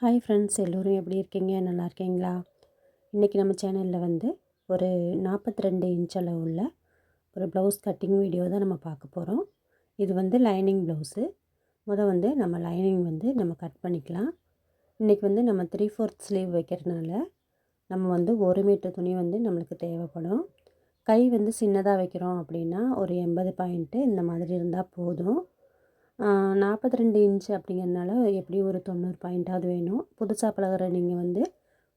Hi friends எல்லோரும் எப்படி இருக்கீங்க? நல்லா இருக்கீங்களா? இன்றைக்கி நம்ம சேனலில் வந்து ஒரு நாற்பத்தி ரெண்டு இன்ச் அளவு உள்ள ஒரு ப்ளவுஸ் கட்டிங் வீடியோ தான் நம்ம பார்க்க போகிறோம் இது வந்து லைனிங் ப்ளவுஸு. முத வந்து நம்ம லைனிங் வந்து நம்ம கட் பண்ணிக்கலாம். இன்றைக்கி வந்து நம்ம த்ரீ ஃபோர்த் ஸ்லீவ் வைக்கிறதுனால நம்ம வந்து ஒரு மீட்டர் துணி வந்து நம்மளுக்கு தேவைப்படும். கை வந்து சின்னதாக வைக்கிறோம் அப்படின்னா ஒரு எண்பது பாயிண்ட்டு இந்த மாதிரி இருந்தால் போதும். நாற்பத்தி ரெண்டு இன்ச்சு அப்படிங்கிறனால எப்படியும் ஒரு தொண்ணூறு பாயிண்ட்டாவது வேணும். புதுசாக பழகுற நீங்கள் வந்து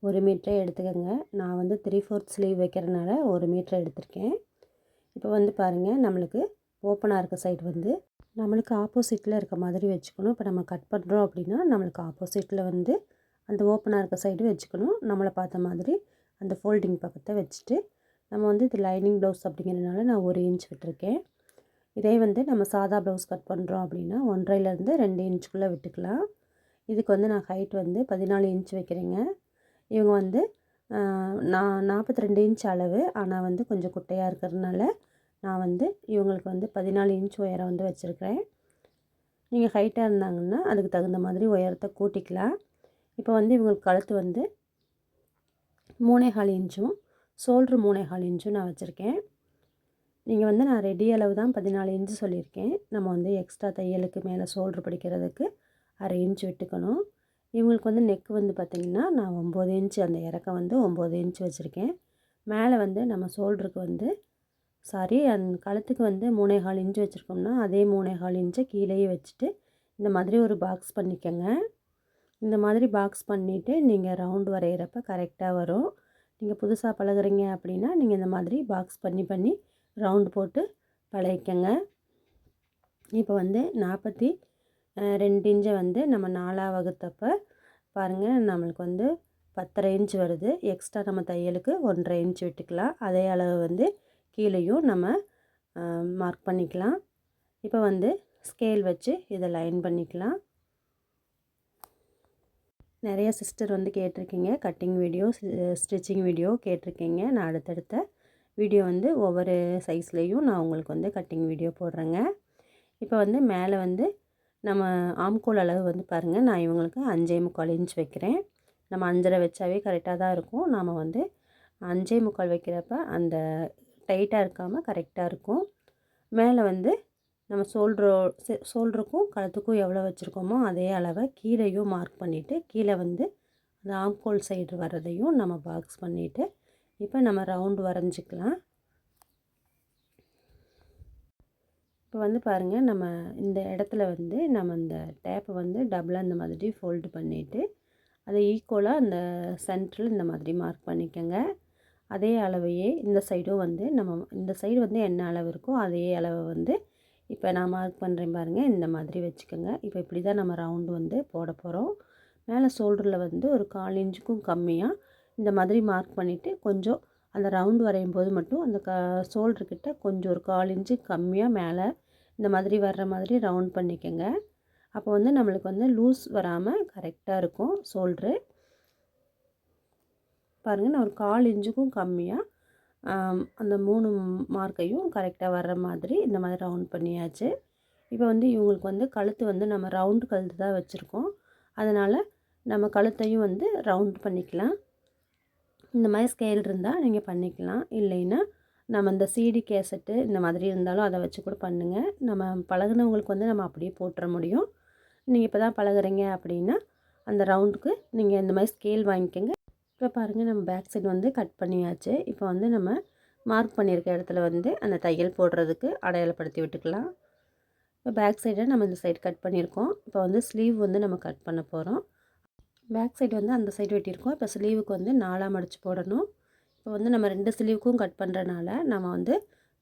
ஒரு மீட்டரே எடுத்துக்கோங்க. நான் வந்து த்ரீ ஃபோர்த் ஸ்லீவ் வைக்கிறனால ஒரு மீட்டர் எடுத்திருக்கேன். இப்போ வந்து பாருங்கள் நம்மளுக்கு ஓப்பனாக இருக்க சைடு வந்து நம்மளுக்கு ஆப்போசிட்டில் இருக்க மாதிரி வச்சுக்கணும். இப்போ நம்ம கட் பண்ணுறோம் அப்படின்னா நம்மளுக்கு ஆப்போசிட்டில் வந்து அந்த ஓப்பனாக இருக்க சைடு வச்சுக்கணும். நம்மளை பார்த்த மாதிரி அந்த ஃபோல்டிங் பக்கத்தை வச்சுட்டு நம்ம வந்து இது லைனிங் ப்ளவுஸ் அப்படிங்கிறதுனால நான் ஒரு இன்ச் விட்டுருக்கேன். இதே வந்து நம்ம சாதா ப்ளவுஸ் கட் பண்ணுறோம் அப்படின்னா ஒன்றரைலேருந்து ரெண்டு இன்ச்சுக்குள்ளே விட்டுக்கலாம். இதுக்கு வந்து நான் ஹைட் வந்து பதினாலு இன்ச் வைக்கிறேங்க. இவங்க வந்து நான் நாற்பத்தி ரெண்டு இன்ச் அளவு. ஆனால் வந்து கொஞ்சம் குட்டையாக இருக்கிறதுனால நான் வந்து இவங்களுக்கு வந்து பதினாலு இன்ச் உயரம் வந்து வச்சுருக்கிறேன். நீங்கள் ஹைட்டாக இருந்தாங்கன்னா அதுக்கு தகுந்த மாதிரி உயரத்தை கூட்டிக்கலாம். இப்போ வந்து இவங்களுக்கு கழுத்து வந்து மூணே கால் இன்ச்சும் ஷோல்ட்ரு மூணே கால் இன்ச்சும் நான் வச்சுருக்கேன். நீங்கள் வந்து நான் ரெடி அளவு தான் பதினாலு இன்ச்சு சொல்லியிருக்கேன். நம்ம வந்து எக்ஸ்ட்ரா தையலுக்கு மேலே ஷோல்ட்ரு பிடிக்கிறதுக்கு அரை இன்ச் விட்டுக்கணும். இவங்களுக்கு வந்து நெக் வந்து பார்த்திங்கன்னா நான் ஒம்பது இன்ச்சு அந்த இறக்கம் வந்து ஒம்பது இன்ச் வச்சுருக்கேன். மேலே வந்து நம்ம சோல்டருக்கு வந்து சாரி அந்த கழுத்துக்கு வந்து மூணேகால் இன்ச்சு வச்சுருக்கோம்னா அதே மூணே கால் இன்ச்சை கீழேயே வச்சுட்டு இந்த மாதிரி ஒரு பாக்ஸ் பண்ணிக்கோங்க. இந்த மாதிரி பாக்ஸ் பண்ணிவிட்டு நீங்கள் ரவுண்டு வரைகிறப்ப கரெக்டாக வரும். நீங்கள் புதுசாக பழகுறீங்க அப்படின்னா நீங்கள் இந்த மாதிரி பாக்ஸ் பண்ணி பண்ணி ரவுண்டு போட்டு பழகிக்கங்க. இப்போ வந்து நாற்பத்தி ரெண்டு இன்ச்சை வந்து நம்ம நாலாக வகுத்தப்போ பாருங்கள் நம்மளுக்கு வந்து பத்தரை இன்ச் வருது. எக்ஸ்ட்ரா நம்ம தையலுக்கு ஒன்றரை இன்ச் விட்டுக்கலாம். அதே அளவு வந்து கீழேயும் நம்ம மார்க் பண்ணிக்கலாம். இப்போ வந்து ஸ்கேல் வச்சு இதை லைன் பண்ணிக்கலாம். நிறைய சிஸ்டர் வந்து கேட்டிருக்கீங்க. கட்டிங் வீடியோ ஸ்டிச்சிங் வீடியோ கேட்டிருக்கீங்க. நான் அடுத்தடுத்த வீடியோ வந்து ஒவ்வொரு சைஸ்லேயும் நான் உங்களுக்கு வந்து கட்டிங் வீடியோ போடுறேங்க. இப்போ வந்து மேலே வந்து நம்ம ஆம்கோல் அளவு வந்து பாருங்கள் நான் இவங்களுக்கு அஞ்சே முக்கால் இன்ச் வைக்கிறேன். நம்ம அஞ்சரை வச்சாவே கரெக்டாக தான் இருக்கும். நாம் வந்து அஞ்சே முக்கால் வைக்கிறப்ப அந்த டைட்டாக இருக்காமல் கரெக்டாக இருக்கும். மேலே வந்து நம்ம சோல்ட்ரோ சோல்டருக்கும் கழுத்துக்கும் எவ்வளோ வச்சுருக்கோமோ அதே அளவை கீழேயும் மார்க் பண்ணிவிட்டு கீழே வந்து அந்த ஆம்கோல் சைடு வர்றதையும் நம்ம பாக்ஸ் பண்ணிவிட்டு இப்போ நம்ம ரவுண்டு வரைஞ்சிக்கலாம். இப்போ வந்து பாருங்கள் நம்ம இந்த இடத்துல வந்து நம்ம இந்த டேப்பை வந்து டபுளாக இந்த மாதிரி ஃபோல்டு பண்ணிவிட்டு அதை ஈக்குவலாக அந்த சென்டரில் இந்த மாதிரி மார்க் பண்ணிக்கோங்க. அதே அளவையே இந்த சைடும் வந்து நம்ம இந்த சைடு வந்து என்ன அளவு இருக்கோ அதே அளவை வந்து இப்போ நான் மார்க் பண்ணுறேன் பாருங்கள் இந்த மாதிரி வச்சுக்கோங்க. இப்போ இப்படி தான் நம்ம ரவுண்டு வந்து போட போகிறோம் மேலே ஷோல்டரில் வந்து ஒரு கால் இன்ச்சுக்கும் கம்மியாக இந்த மாதிரி மார்க் பண்ணிவிட்டு கொஞ்சம் அந்த ரவுண்டு வரையும் போது மட்டும் அந்த க ஷோல்டர்கிட்ட கொஞ்சம் ஒரு கால் இன்ச்சு கம்மியாக மேலே இந்த மாதிரி வர்ற மாதிரி ரவுண்ட் பண்ணிக்கோங்க. அப்போ வந்து நம்மளுக்கு வந்து லூஸ் வராமல் கரெக்டாக இருக்கும் ஷோல்ட்ரு பாருங்கள் நான் ஒரு கால் இன்ச்சுக்கும் கம்மியாக அந்த மூணு மார்க்கையும் கரெக்டாக வர்ற மாதிரி இந்த மாதிரி ரவுண்ட் பண்ணியாச்சு. இப்போ வந்து இவங்களுக்கு வந்து கழுத்து வந்து நம்ம ரவுண்டு கழுத்து தான் வச்சுருக்கோம். அதனால் நம்ம கழுத்தையும் வந்து ரவுண்ட் பண்ணிக்கலாம். இந்த மாதிரி ஸ்கேல் இருந்தால் நீங்கள் பண்ணிக்கலாம். இல்லைன்னா நம்ம இந்த சிடி கேசட்டு இந்த மாதிரி இருந்தாலும் அதை வச்சு கூட பண்ணுங்கள் நம்ம பழகுனவங்களுக்கு வந்து நம்ம அப்படியே போட்டுற முடியும். நீங்கள் இப்போ தான் பழகுறீங்க அப்படின்னா அந்த ரவுண்டுக்கு நீங்கள் இந்த மாதிரி ஸ்கேல் வாங்கிக்கோங்க. இப்போ பாருங்கள் நம்ம பேக் சைடு வந்து கட் பண்ணியாச்சு. இப்போ வந்து நம்ம மார்க் பண்ணியிருக்க இடத்துல வந்து அந்த தையல் போடுறதுக்கு அடையாளப்படுத்தி விட்டுக்கலாம். இப்போ பேக் சைடை நம்ம இந்த சைடு கட் பண்ணியிருக்கோம். இப்போ வந்து ஸ்லீவ் வந்து நம்ம கட் பண்ண போகிறோம் பேக் சைடு வந்து அந்த சைடு வெட்டியிருக்கோம். இப்போ ஸ்லீவுக்கு வந்து நாலாக மடித்து போடணும். இப்போ வந்து நம்ம ரெண்டு ஸ்லீவுக்கும் கட் பண்ணுறனால நம்ம வந்து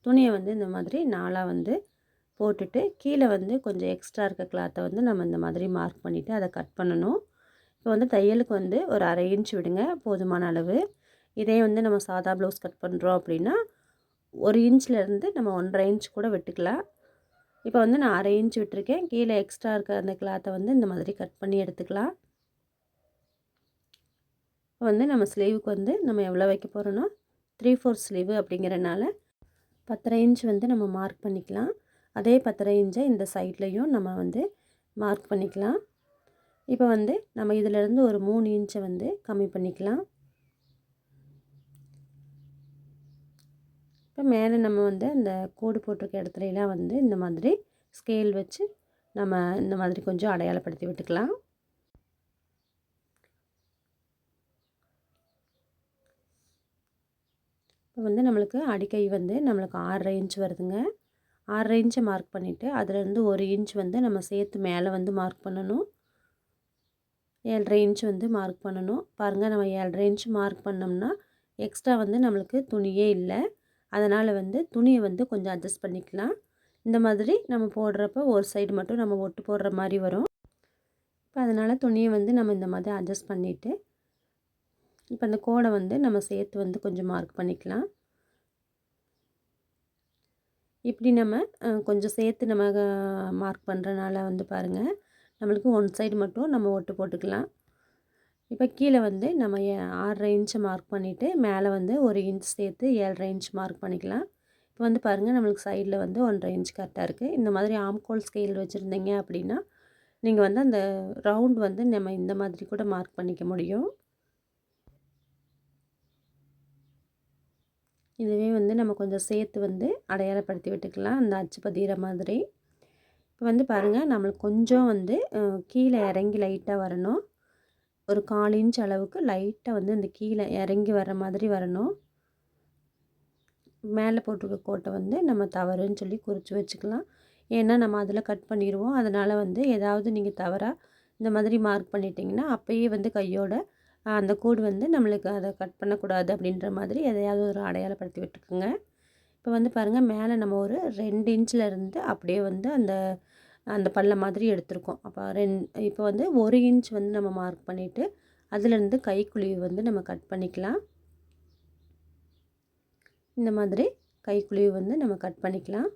துணியை வந்து இந்த மாதிரி நாலாக வந்து போட்டுட்டு கீழே வந்து கொஞ்சம் எக்ஸ்ட்ரா இருக்க கிளாத்தை வந்து நம்ம இந்த மாதிரி மார்க் பண்ணிவிட்டு அதை கட் பண்ணணும். இப்போ வந்து தையலுக்கு வந்து ஒரு அரை இன்ச் விடுங்க போதுமான அளவு. இதே வந்து நம்ம சாதா ப்ளவுஸ் கட் பண்ணுறோம் அப்படின்னா ஒரு இன்ச்லேருந்து நம்ம ஒன்றரை இன்ச் கூட வெட்டுக்கலாம். இப்போ வந்து நான் அரை இன்ச் விட்டுருக்கேன். கீழே எக்ஸ்ட்ரா இருக்க அந்த கிளாத்தை வந்து இந்த மாதிரி கட் பண்ணி எடுத்துக்கலாம். வந்து நம்ம ஸ்லீவுக்கு வந்து நம்ம எவ்வளோ வைக்க போகிறோன்னா த்ரீ ஃபோர் ஸ்லீவு அப்படிங்கிறனால பத்தரை இன்ச் வந்து நம்ம மார்க் பண்ணிக்கலாம். அதே பத்தரை இன்ச்சை இந்த சைட்லேயும் நம்ம வந்து மார்க் பண்ணிக்கலாம். இப்போ வந்து நம்ம இதிலேருந்து ஒரு மூணு இன்ச்சை வந்து கம்மி பண்ணிக்கலாம். இப்போ மேலே நம்ம வந்து அந்த கோடு போட்டிருக்க இடத்துலலாம் வந்து இந்த மாதிரி ஸ்கேல் வச்சு நம்ம இந்த மாதிரி கொஞ்சம் அடையாளப்படுத்தி விட்டுக்கலாம். வந்து நம்மளுக்கு அடிக்கை வந்து நம்மளுக்கு ஆறரை இன்ச் வருதுங்க. ஆறரை இன்ச்சை மார்க் பண்ணிவிட்டு அதுலேருந்து ஒரு இன்ச் வந்து நம்ம சேர்த்து மேலே வந்து மார்க் பண்ணணும். ஏழரை இன்ச் வந்து மார்க் பண்ணணும். பாருங்கள் நம்ம ஏழரை இன்ச் மார்க் பண்ணோம்னா எக்ஸ்ட்ரா வந்து நம்மளுக்கு துணியே இல்லை. அதனால் வந்து துணியை வந்து கொஞ்சம் அட்ஜஸ்ட் பண்ணிக்கலாம். இந்த மாதிரி நம்ம போடுறப்ப ஒரு சைடு மட்டும் நம்ம ஒட்டு போடுற மாதிரி வரும். இப்போ அதனால் துணியை வந்து நம்ம இந்த மாதிரி அட்ஜஸ்ட் பண்ணிவிட்டு இப்போ அந்த கோடை வந்து நம்ம சேர்த்து வந்து கொஞ்சம் மார்க் பண்ணிக்கலாம். இப்படி நம்ம கொஞ்சம் சேர்த்து நம்ம மார்க் பண்ணுறனால வந்து பாருங்கள் நம்மளுக்கு ஒன் சைடு மட்டும் நம்ம ஒட்டு போட்டுக்கலாம். இப்போ கீழே வந்து நம்ம ஆறரை இன்ச்சு மார்க் பண்ணிவிட்டு மேலே வந்து ஒரு இன்ச் சேர்த்து ஏழரை இன்ச் மார்க் பண்ணிக்கலாம். இப்போ வந்து பாருங்கள் நம்மளுக்கு சைடில் வந்து ஒன்றரை இன்ச் கரெக்டாக இருக்குது இந்த மாதிரி ஆம்கோல் ஸ்கேல் வச்சுருந்தீங்க அப்படின்னா நீங்கள் வந்து அந்த ரவுண்ட் வந்து நம்ம இந்த மாதிரி கூட மார்க் பண்ணிக்க முடியும். இதுவே வந்து நம்ம கொஞ்சம் சேர்த்து வந்து அடையாளப்படுத்தி விட்டுக்கலாம். அந்த அச்சு பதிகிற மாதிரி. இப்போ வந்து பாருங்கள் நம்மளுக்கு கொஞ்சம் வந்து கீழே இறங்கி லைட்டாக வரணும். ஒரு கால் இன்ச் அளவுக்கு லைட்டாக வந்து இந்த கீழே இறங்கி வர மாதிரி வரணும். மேலே போட்டிருக்க கோட்டை வந்து நம்ம தவறுன்னு சொல்லி குறித்து வச்சுக்கலாம். ஏன்னா நம்ம அதில் கட் பண்ணிடுவோம் அதனால் வந்து ஏதாவது நீங்கள் தவறாக இந்த மாதிரி மார்க் பண்ணிட்டீங்கன்னா அப்போயே வந்து கையோட அந்த கோடு வந்து நம்மளுக்கு அதை கட் பண்ணக்கூடாது அப்படின்ற மாதிரி எதையாவது ஒரு அடையாளப்படுத்தி விட்டுக்குங்க. இப்போ வந்து பாருங்கள் மேலே நம்ம ஒரு ரெண்டு இன்ச்சில் இருந்து அப்படியே வந்து அந்த அந்த பல்ல மாதிரி எடுத்திருக்கோம். அப்போ ரெண் இப்போ வந்து ஒரு இன்ச் வந்து நம்ம மார்க் பண்ணிவிட்டு அதுலேருந்து கைக்குழிவு வந்து நம்ம கட் பண்ணிக்கலாம். இந்த மாதிரி கைக்குழிவு வந்து நம்ம கட் பண்ணிக்கலாம்.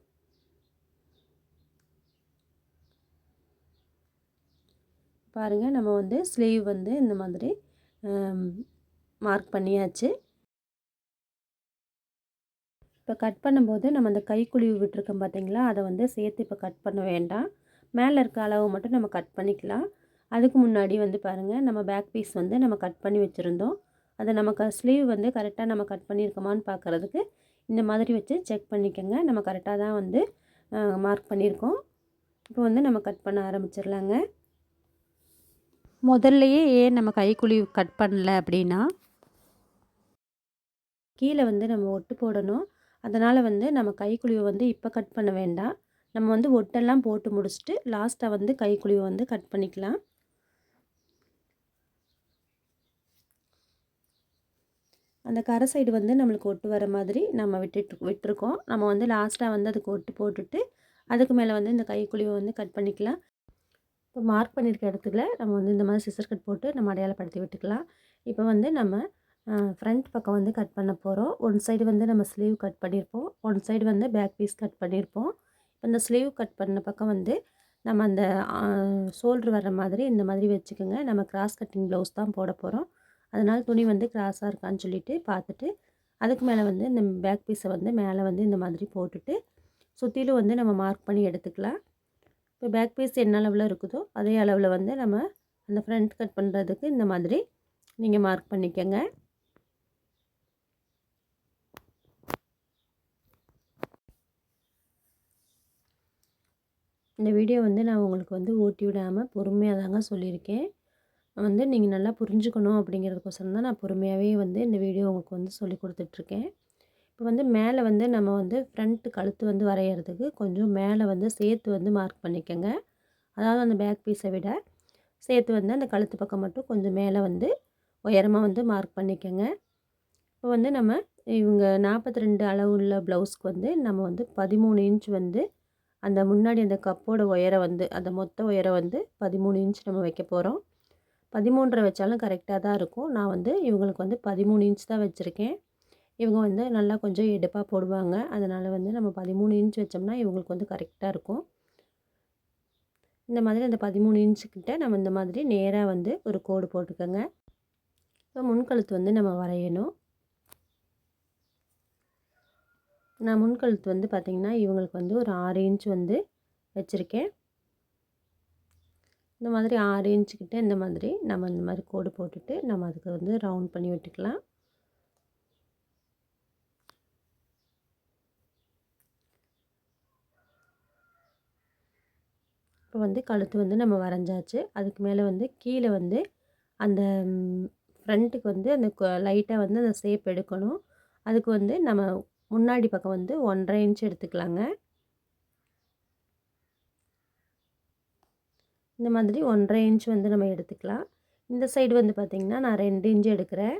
பாருங்கள் நம்ம வந்து ஸ்லீவ் வந்து இந்த மாதிரி மார்க் பண்ணியாச்சு. இப்போ கட் பண்ணும்போது நம்ம அந்த கைக்குழிவு விட்டுருக்கோம் பார்த்தீங்களா அதை வந்து சேர்த்து இப்போ கட் பண்ண வேண்டாம். மேலே இருக்க அளவு மட்டும் நம்ம கட் பண்ணிக்கலாம். அதுக்கு முன்னாடி வந்து பாருங்கள் நம்ம பேக் பீஸ் வந்து நம்ம கட் பண்ணி வச்சுருந்தோம். அதை நமக்கு ஸ்லீவ் வந்து கரெக்டாக நம்ம கட் பண்ணியிருக்கோமான்னு பார்க்குறதுக்கு இந்த மாதிரி வச்சு செக் பண்ணிக்கோங்க. நம்ம கரெக்டாக தான் வந்து மார்க் பண்ணியிருக்கோம். இப்போ வந்து நம்ம கட் பண்ண ஆரம்பிச்சிடலாங்க. முதல்லையே ஏன் நம்ம கைக்குழி கட் பண்ணல அப்படின்னா கீழே வந்து நம்ம ஒட்டு போடணும். அதனால் வந்து நம்ம கைக்குழிவை வந்து இப்போ கட் பண்ண வேண்டாம். நம்ம வந்து ஒட்டெல்லாம் போட்டு முடிச்சுட்டு லாஸ்ட்டாக வந்து கைக்குழிவை வந்து கட் பண்ணிக்கலாம். அந்த கரை சைடு வந்து நம்மளுக்கு ஒட்டு வர மாதிரி நம்ம விட்டுட்டு விட்டுருக்கோம். நம்ம வந்து லாஸ்ட்டாக வந்து அதுக்கு ஒட்டு போட்டுட்டு அதுக்கு மேலே வந்து இந்த கைக்குழிவை வந்து கட் பண்ணிக்கலாம். இப்போ மார்க் பண்ணியிருக்க இடத்துல நம்ம வந்து இந்த மாதிரி சிசர் கட் போட்டு நம்ம அடையாளப்படுத்தி விட்டுக்கலாம். இப்போ வந்து நம்ம ஃப்ரண்ட் பக்கம் வந்து கட் பண்ண போகிறோம் ஒன் சைடு வந்து நம்ம ஸ்லீவ் கட் பண்ணியிருப்போம். ஒன் சைடு வந்து பேக் பீஸ் கட் பண்ணியிருப்போம். இப்போ இந்த ஸ்லீவ் கட் பண்ண பக்கம் வந்து நம்ம அந்த ஷோல்ட்ரு வர்ற மாதிரி இந்த மாதிரி வச்சுக்கோங்க. நம்ம கிராஸ் கட்டிங் ப்ளவுஸ் தான் போட போகிறோம் அதனால் துணி வந்து கிராஸாக இருக்கான்னு சொல்லிட்டு பார்த்துட்டு அதுக்கு மேலே வந்து இந்த பேக் பீஸை வந்து மேலே வந்து இந்த மாதிரி போட்டுட்டு சுற்றிலும் வந்து நம்ம மார்க் பண்ணி எடுத்துக்கலாம். இப்போ பேக் பீஸ் என்ன அளவில் இருக்குதோ அதே அளவில் வந்து நம்ம அந்த ஃப்ரண்ட் கட் பண்ணுறதுக்கு இந்த மாதிரி நீங்கள் மார்க் பண்ணிக்கோங்க. இந்த வீடியோ வந்து நான் உங்களுக்கு வந்து ஓட்டி விடாமல் பொறுமையாக தாங்க சொல்லியிருக்கேன் வந்து நீங்கள் நல்லா புரிஞ்சுக்கணும் அப்படிங்கிறதுக்கோசரம் தான் நான் பொறுமையாகவே வந்து இந்த வீடியோ உங்களுக்கு வந்து சொல்லி கொடுத்துட்ருக்கேன். இப்போ வந்து மேலே வந்து நம்ம வந்து ஃப்ரண்ட் கழுத்து வந்து வரைகிறதுக்கு கொஞ்சம் மேலே வந்து சேர்த்து வந்து மார்க் பண்ணிக்கோங்க. அதாவது அந்த பேக் பீஸை விட சேர்த்து வந்து அந்த கழுத்து பக்கம் மட்டும் கொஞ்சம் மேலே வந்து உயரமாக வந்து மார்க் பண்ணிக்கோங்க. இப்போ வந்து நம்ம இவங்க நாற்பத்தி ரெண்டு அளவு உள்ள ப்ளவுஸ்க்கு வந்து நம்ம வந்து பதிமூணு இன்ச் வந்து அந்த முன்னாடி அந்த கப்போட உயரம் வந்து அந்த மொத்த உயரம் வந்து பதிமூணு இன்ச் நம்ம வைக்க போகிறோம் பதிமூன்றரை வச்சாலும் கரெக்டாக தான் இருக்கும். நான் வந்து இவங்களுக்கு வந்து பதிமூணு இன்ச் தான் வச்சுருக்கேன். இவங்க வந்து நல்லா கொஞ்சம் எடுப்பாக போடுவாங்க. அதனால் வந்து நம்ம பதிமூணு இன்ச் வச்சோம்னா இவங்களுக்கு வந்து கரெக்டாக இருக்கும். இந்த மாதிரி அந்த பதிமூணு இன்ச்சுக்கிட்ட நம்ம இந்த மாதிரி நேராக வந்து ஒரு கோடு போட்டுக்கோங்க. இப்போ முன்கழுத்து வந்து நம்ம வரையணும். நான் முன்கழுத்து வந்து பார்த்திங்கன்னா இவங்களுக்கு வந்து ஒரு ஆறு இன்ச் வந்து வச்சுருக்கேன். இந்த மாதிரி ஆறு இன்ச்சுக்கிட்ட இந்த மாதிரி நம்ம இந்த மாதிரி கோடு போட்டுட்டு நம்ம அதுக்கு வந்து ரவுண்ட் பண்ணி விட்டுக்கலாம். வந்து கழுத்து வந்து நம்ம வரைஞ்சாச்சு. அதுக்கு மேலே வந்து கீழே வந்து அந்த ஃப்ரண்ட்டுக்கு வந்து அந்த லைட்டாக வந்து அந்த ஷேப் எடுக்கணும். அதுக்கு வந்து நம்ம முன்னாடி பக்கம் வந்து ஒன்றரை இன்ச் எடுத்துக்கலாங்க. இந்த மாதிரி ஒன்றரை இன்ச் வந்து நம்ம எடுத்துக்கலாம். இந்த சைடு வந்து பார்த்திங்கன்னா நான் ரெண்டு இன்ச் எடுக்கிறேன்.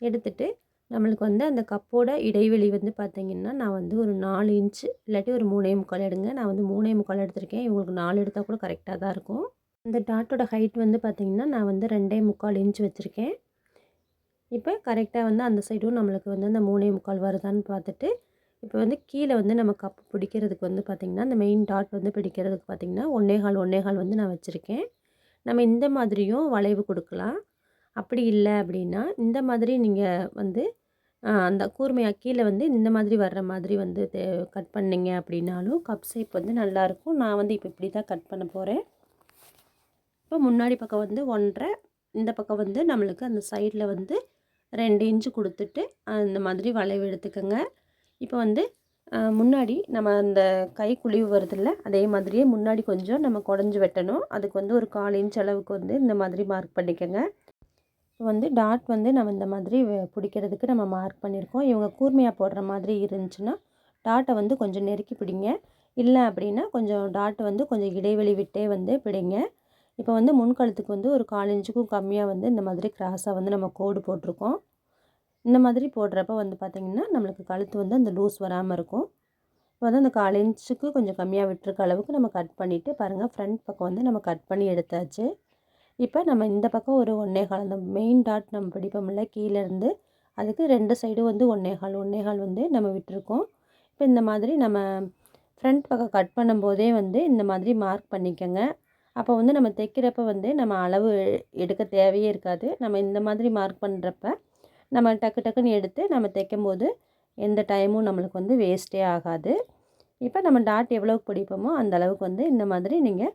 எடுத்துட்டு நம்மளுக்கு வந்து அந்த கப்போட இடைவெளி வந்து பார்த்திங்கன்னா நான் வந்து ஒரு நாலு இன்ச்சு இல்லாட்டி ஒரு மூணே முக்கால் எடுங்க. நான் வந்து மூணே முக்கால் எடுத்திருக்கேன். இவங்களுக்கு நாலு எடுத்தால் கூட கரெக்டாக தான் இருக்கும். இந்த டாட்டோட ஹைட் வந்து பார்த்திங்கன்னா நான் வந்து ரெண்டே முக்கால் இன்ச் வச்சுருக்கேன். இப்போ கரெக்டாக வந்து அந்த சைடும் நம்மளுக்கு வந்து அந்த மூணே முக்கால் வருதான்னு பார்த்துட்டு இப்போ வந்து கீழே வந்து நம்ம கப்பு பிடிக்கிறதுக்கு வந்து பார்த்திங்கன்னா அந்த மெயின் டாட் வந்து பிடிக்கிறதுக்கு பார்த்திங்கன்னா ஒன்றே கால் ஒன்றே கால் வந்து நான் வச்சுருக்கேன். நம்ம இந்த மாதிரியும் வளைவு கொடுக்கலாம். அப்படி இல்லை அப்படின்னா இந்த மாதிரி நீங்கள் வந்து அந்த கூர்மையாக கீழே வந்து இந்த மாதிரி வர்ற மாதிரி வந்து கட் பண்ணிங்க அப்படின்னாலும் கப் ஷேப் வந்து நல்லாயிருக்கும் நான் வந்து இப்போ இப்படி தான் கட் பண்ண போகிறேன் இப்போ முன்னாடி பக்கம் வந்து ஒன்றரை இந்த பக்கம் வந்து நம்மளுக்கு அந்த சைடில் வந்து ரெண்டு இன்ச்சு கொடுத்துட்டு அந்த மாதிரி வளைவு எடுத்துக்கோங்க. இப்போ வந்து முன்னாடி நம்ம அந்த கை குழிவு வருதில்ல அதே மாதிரியே முன்னாடி கொஞ்சம் நம்ம குடஞ்சி வெட்டணும். அதுக்கு வந்து ஒரு கால் இன்ச் அளவுக்கு வந்து இந்த மாதிரி மார்க் பண்ணிக்கோங்க. வந்து டாட் வந்து நம்ம இந்த மாதிரி பிடிக்கிறதுக்கு நம்ம மார்க் பண்ணியிருக்கோம். இவங்க கூர்மையாக போடுற மாதிரி இருந்துச்சுன்னா டாட்டை வந்து கொஞ்சம் நெருக்கி பிடிங்க. இல்லை அப்படின்னா கொஞ்சம் டாட் வந்து கொஞ்சம் இடைவெளி விட்டே வந்து பிடிங்க. இப்போ வந்து முன்கழுத்துக்கு வந்து ஒரு கால் இன்ச்சுக்கும் கம்மியாக வந்து இந்த மாதிரி கிராஸாக வந்து நம்ம கோடு போட்டிருக்கோம். இந்த மாதிரி போடுறப்ப வந்து பார்த்திங்கன்னா நம்மளுக்கு கழுத்து வந்து அந்த லூஸ் வராமல் இருக்கும். இப்போ வந்து அந்த கால் இன்ச்சுக்கு கொஞ்சம் கம்மியாக விட்டுருக்க அளவுக்கு நம்ம கட் பண்ணிவிட்டு பாருங்கள் ஃப்ரண்ட் பக்கம் வந்து நம்ம கட் பண்ணி எடுத்தாச்சு. இப்போ நம்ம இந்த பக்கம் ஒரு ஒன்றே கால் அந்த மெயின் டாட் நம்ம பிடிப்போம்ல கீழேருந்து அதுக்கு ரெண்டு சைடும் வந்து ஒன்றே கால் ஒன்றே கால் வந்து நம்ம விட்டுருக்கோம். இப்போ இந்த மாதிரி நம்ம ஃப்ரண்ட் பக்கம் கட் பண்ணும்போதே வந்து இந்த மாதிரி மார்க் பண்ணிக்கோங்க. அப்போ வந்து நம்ம தைக்கிறப்ப வந்து நம்ம அளவு எடுக்க தேவையே இருக்காது. நம்ம இந்த மாதிரி மார்க் பண்ணுறப்ப நம்ம டக்கு டக்குன்னு எடுத்து நம்ம தைக்கும்போது எந்த டைமும் நம்மளுக்கு வந்து வேஸ்ட்டே ஆகாது. இப்போ நம்ம டாட் எவ்வளோக்கு பிடிப்போமோ அந்த அளவுக்கு வந்து இந்த மாதிரி நீங்கள்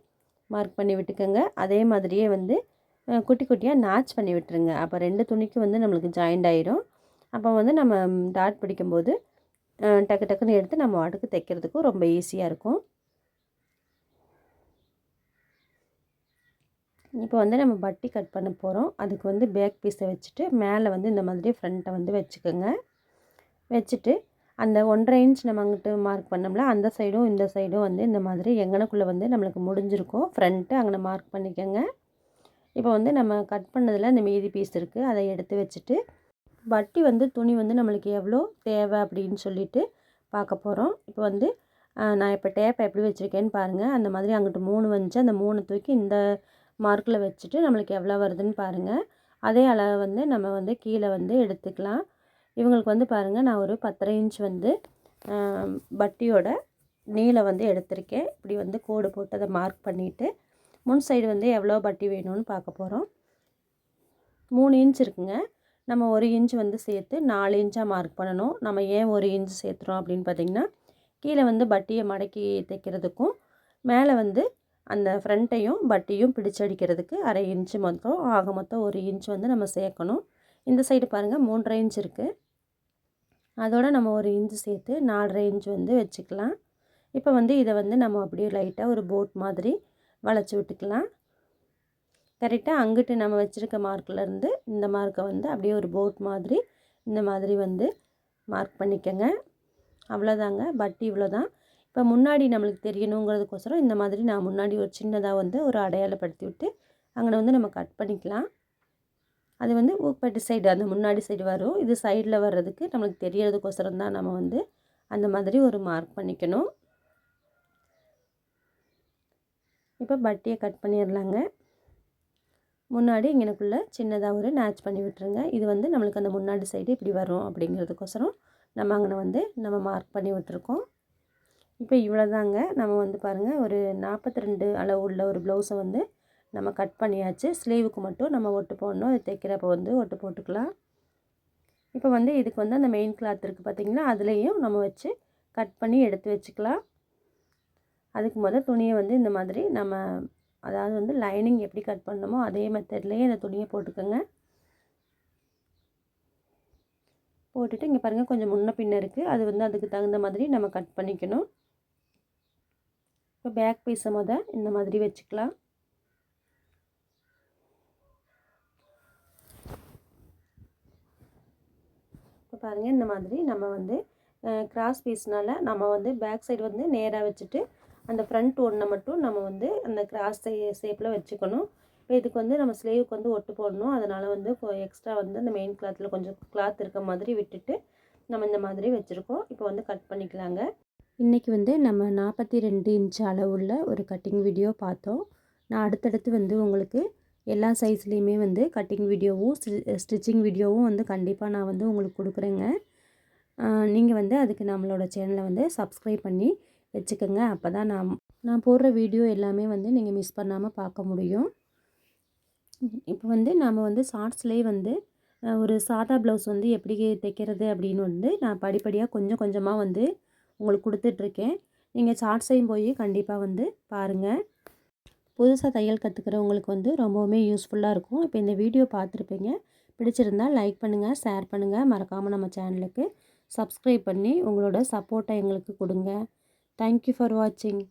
மார்க் பண்ணி விட்டுக்கோங்க. அதே மாதிரியே வந்து குட்டி குட்டியாக நாச் பண்ணி விட்டுருங்க. அப்போ ரெண்டு துணிக்கு வந்து நம்மளுக்கு ஜாயிண்ட் ஆயிரும். அப்போ வந்து நம்ம டாட் பிடிக்கும்போது டக்கு டக்குன்னு எடுத்து நம்ம வாட்டுக்கு தைக்கிறதுக்கும் ரொம்ப ஈஸியாக இருக்கும். இப்போ வந்து நம்ம பட்டி கட் பண்ண போகிறோம் அதுக்கு வந்து பேக் பீஸை வச்சுட்டு மேலே வந்து இந்த மாதிரி ஃப்ரண்ட்டை வந்து வச்சுக்கோங்க. வச்சுட்டு அந்த ஒன்றரை இன்ச் நம்ம அங்கிட்டு மார்க் பண்ணோம்ல அந்த சைடும் இந்த சைடும் வந்து இந்த மாதிரி எங்கனக்குள்ளே வந்து நம்மளுக்கு முடிஞ்சிருக்கும் ஃப்ரண்ட்டு அங்கே மார்க் பண்ணிக்கோங்க. இப்போ வந்து நம்ம கட் பண்ணதில் இந்த மீதி பீஸ் இருக்குது அதை எடுத்து வச்சுட்டு வட்டி வந்து துணி வந்து நம்மளுக்கு எவ்வளோ தேவை அப்படின்னு சொல்லிட்டு பார்க்க போகிறோம் இப்போ வந்து நான் இப்போ டேப்பை எப்படி வச்சுருக்கேன்னு பாருங்கள் அந்த மாதிரி அங்கிட்டு மூணு வந்துச்சு அந்த மூணு தூக்கி இந்த மார்க்கில் வச்சுட்டு நம்மளுக்கு எவ்வளோ வருதுன்னு பாருங்கள் அதே அளவு வந்து நம்ம வந்து கீழே வந்து எடுத்துக்கலாம். இவங்களுக்கு வந்து பாருங்கள் நான் ஒரு பத்தரை இன்ச் வந்து பட்டியோட நீளம் வந்து எடுத்திருக்கேன். இப்படி வந்து கோடு போட்டு அதை மார்க் பண்ணிவிட்டு முன் சைடு வந்து எவ்வளோ பட்டி வேணும்னு பார்க்க போகிறோம் மூணு இன்ச் இருக்குங்க. நம்ம ஒரு இன்ச் வந்து சேர்த்து நாலு இன்ச்சாக மார்க் பண்ணணும். நம்ம ஏன் ஒரு இன்ச் சேர்த்துறோம் அப்படின்னு பார்த்திங்கன்னா கீழே வந்து பட்டியை மடக்கி தைக்கிறதுக்கும் மேலே வந்து அந்த ஃப்ரண்ட்டையும் பட்டியும் பிடிச்சடிக்கிறதுக்கு அரை இன்ச்சு மொத்தம் ஆக மொத்தம் ஒரு இன்ச் வந்து நம்ம சேர்க்கணும். இந்த சைடு பாருங்கள் மூன்றரை இன்ச் இருக்குது அதோடு நம்ம ஒரு இன்ச்சு சேர்த்து நாலரை இன்ச் வந்து வச்சுக்கலாம். இப்போ வந்து இதை வந்து நம்ம அப்படியே லைட்டாக ஒரு போட் மாதிரி வளைச்சி விட்டுக்கலாம். கரெக்டாக அங்கிட்டு நம்ம வச்சுருக்க மார்க்லேருந்து இந்த மார்க்கை வந்து அப்படியே ஒரு போட் மாதிரி இந்த மாதிரி வந்து மார்க் பண்ணிக்கோங்க. அவ்வளோதாங்க. பட் இவ்வளோ தான் இப்போ முன்னாடி நம்மளுக்கு தெரியணுங்கிறதுக்கோசரம் இந்த மாதிரி நான் முன்னாடி ஒரு சின்னதாக வந்து ஒரு அடையாளப்படுத்தி விட்டு அங்கே வந்து நம்ம கட் பண்ணிக்கலாம். அது வந்து ஊப்பட்டு சைடு அந்த முன்னாடி சைடு வரும். இது சைடில் வர்றதுக்கு நம்மளுக்கு தெரியறதுக்கோசரம் தான் நம்ம வந்து அந்த மாதிரி ஒரு மார்க் பண்ணிக்கணும். இப்போ பட்டியை கட் பண்ணிடலாங்க முன்னாடி இங்கனக்குள்ளே சின்னதாக ஒரு நேச் பண்ணி விட்டுருங்க. இது வந்து நம்மளுக்கு அந்த முன்னாடி சைடு இப்படி வரும் அப்படிங்கிறதுக்கோசரம் நம்ம அங்கே வந்து நம்ம மார்க் பண்ணி விட்டுருக்கோம். இப்போ இவ்வளோதாங்க நம்ம வந்து பாருங்கள் ஒரு நாற்பத்தி ரெண்டு அளவு உள்ள ஒரு ப்ளவுஸை வந்து நம்ம கட் பண்ணியாச்சு. ஸ்லீவுக்கு மட்டும் நம்ம ஒட்டு போடணும். அது தைக்கிறப்ப வந்து ஒட்டு போட்டுக்கலாம். இப்போ வந்து இதுக்கு வந்து அந்த மெயின் கிளாத் இருக்குது பார்த்திங்கன்னா அதுலேயும் நம்ம வச்சு கட் பண்ணி எடுத்து வச்சுக்கலாம். அதுக்கு முதல் துணியை வந்து இந்த மாதிரி நம்ம அதாவது வந்து லைனிங் எப்படி கட் பண்ணணுமோ அதே மெத்தட்லேயே இந்த துணியை போட்டுக்கோங்க. போட்டுட்டு இங்கே பாருங்கள் கொஞ்சம் முன்ன பின்ன இருக்குது அது வந்து அதுக்கு தகுந்த மாதிரி நம்ம கட் பண்ணிக்கணும். இப்போ பேக் பீஸை முத இந்த மாதிரி வச்சுக்கலாம் இப்போ பாருங்கள் இந்த மாதிரி நம்ம வந்து கிராஸ் பீஸ்னால் நம்ம வந்து பேக் சைடு வந்து நேராக வச்சுட்டு அந்த ஃப்ரண்ட் ஒன்றை மட்டும் நம்ம வந்து அந்த கிராஸ் ஷேப்பில் வச்சுக்கணும். இப்போ இதுக்கு வந்து நம்ம ஸ்லீவுக்கு வந்து ஒட்டு போடணும். அதனால் வந்து எக்ஸ்ட்ரா வந்து அந்த மெயின் கிளாத்தில் கொஞ்சம் கிளாத் இருக்க மாதிரி விட்டுட்டு நம்ம இந்த மாதிரி வச்சுருக்கோம். இப்போ வந்து கட் பண்ணிக்கலாங்க. இன்றைக்கி வந்து நம்ம நாற்பத்தி ரெண்டு இன்ச் அளவுள்ள ஒரு கட்டிங் வீடியோ பார்த்தோம். நான் அடுத்தடுத்து வந்து உங்களுக்கு எல்லா சைஸ்லேயுமே வந்து கட்டிங் வீடியோவும் ஸ்டிச்சிங் வீடியோவும் வந்து கண்டிப்பாக நான் வந்து உங்களுக்கு கொடுக்குறேங்க. நீங்கள் வந்து அதுக்கு நம்மளோட சேனலை வந்து சப்ஸ்கிரைப் பண்ணி வச்சுக்கோங்க. அப்போ தான் நான் நான் போடுற வீடியோ எல்லாமே வந்து நீங்கள் மிஸ் பண்ணாமல் பார்க்க முடியும். இப்போ வந்து நாம் வந்து ஷார்ட்ஸ்லேயே வந்து ஒரு சாதா ப்ளவுஸ் வந்து எப்படி தைக்கிறது அப்படின்னு வந்து நான் படிப்படியாக கொஞ்சம் கொஞ்சமாக வந்து உங்களுக்கு கொடுத்துட்ருக்கேன் நீங்கள் ஷார்ட்ஸையும் போய் கண்டிப்பாக வந்து பாருங்கள் புதுசாக தையல் கற்றுக்கிறவங்களுக்கு வந்து ரொம்பவுமே யூஸ்ஃபுல்லாக இருக்கும். இப்போ இந்த வீடியோ பார்த்துருப்பீங்க. பிடிச்சிருந்தால் லைக் பண்ணுங்கள் ஷேர் பண்ணுங்கள் மறக்காமல் நம்ம சேனலுக்கு சப்ஸ்கிரைப் பண்ணி உங்களோட சப்போர்ட்டை எங்களுக்கு கொடுங்க. தேங்க்யூ ஃபார் வாட்சிங்